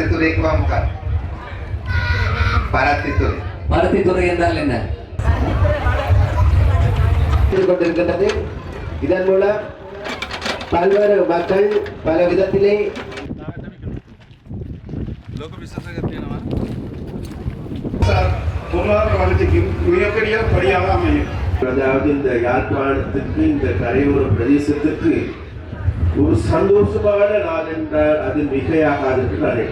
பரத்தித்துறை கோமுகார் பரத்தித்துறை பருத்தித்துறை என்றால் என்ன? கொண்டிருக்கின்றது. இதன் மூலம் பல்வேறு மக்கள் பல விதத்திலே பொருளாதார வளர்ச்சிக்கும் மிகப்பெரிய அதாவது இந்த யாழ்ப்பாணத்துக்கு இந்த கரையோர பிரதேசத்துக்கு ஒரு சந்தோஷமான நாள் என்றால் அது மிகையாகாது என்று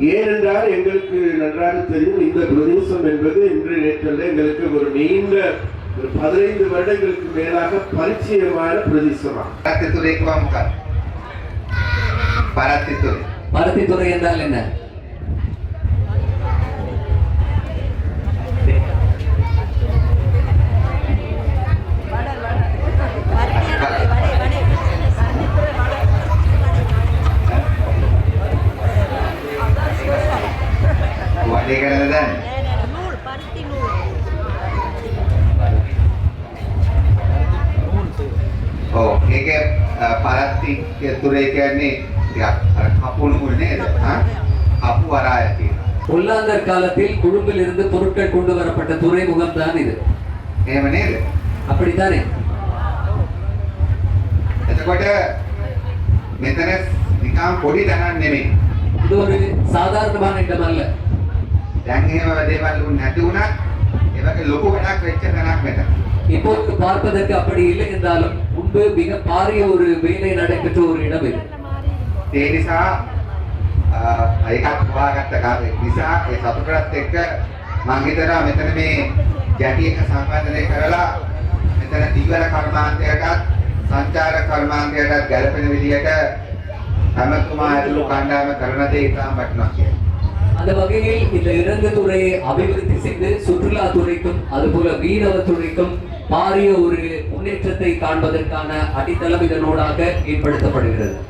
ஏனென்றால் எங்களுக்கு நன்றாக தெரியும் இந்த பிரதேசம் என்பது இன்று நேற்றல்ல எங்களுக்கு ஒரு நீண்ட ஒரு பதினைந்து வருடங்களுக்கு மேலாக பரிச்சயமான பிரதேசமாகும். பரத்தித்துறை குவாமுகா. பரத்தித்துறை பருத்தித்துறை என்றால் என்ன? වඩේ කරද දැන් නූල් පරිත්ති නූල් ඔව් ඒක පරත්ති තුරේ කියන්නේ ටිකක් අර කපුණු මුල් නේද හා කපු වරාය කියන உள்ளாந்தர் காலத்தில் கொழும்பில் இருந்து பொருட்கள் கொண்டு வரப்பட்ட துறைமுகம் தான் இது එහෙම නේද அப்படித்தானே එතකොට මෙතන නිකම් පොඩි තැනක් නෙමෙයි இது ஒரு சாதாரணமான இடம் அல்ல දැන් එහෙම දේවල් උන් නැති වුණත් ඒ වගේ ලොකු වැඩක් වෙච්ච තැනක් මෙතන இப்போது பார்ப்பதற்கு அப்படி இல்லை என்றாலும் முன்பு மிக பாரிய ஒரு வேலை நடைபெற்ற ஒரு இடம் இது ඒ නිසා අ, ඒකත් හොයාගත්ත කාර්යයක් නිසා ඒ සතුටත් එක්ක මම හිතනවා මෙතන මේ ජැටි එක සම්පාදනය කරලා මෙතන දීවර කර්මාන්තයටත් සංචාර කර්මාන්තයටත් ගැලපෙන විදිහට හැමතුමා ඇතුළු කණ්ඩායම කරන දේ ඉතාම වටිනවා කියලා. அந்த வகையில் இந்த இரண்டு துறையை அபிவிருத்தி செய்து சுற்றுலா துறைக்கும் அதுபோல மீனவ துறைக்கும் பாரிய ஒரு முன்னேற்றத்தை காண்பதற்கான அடித்தளம் இதனூடாக ஏற்படுத்தப்படுகிறது.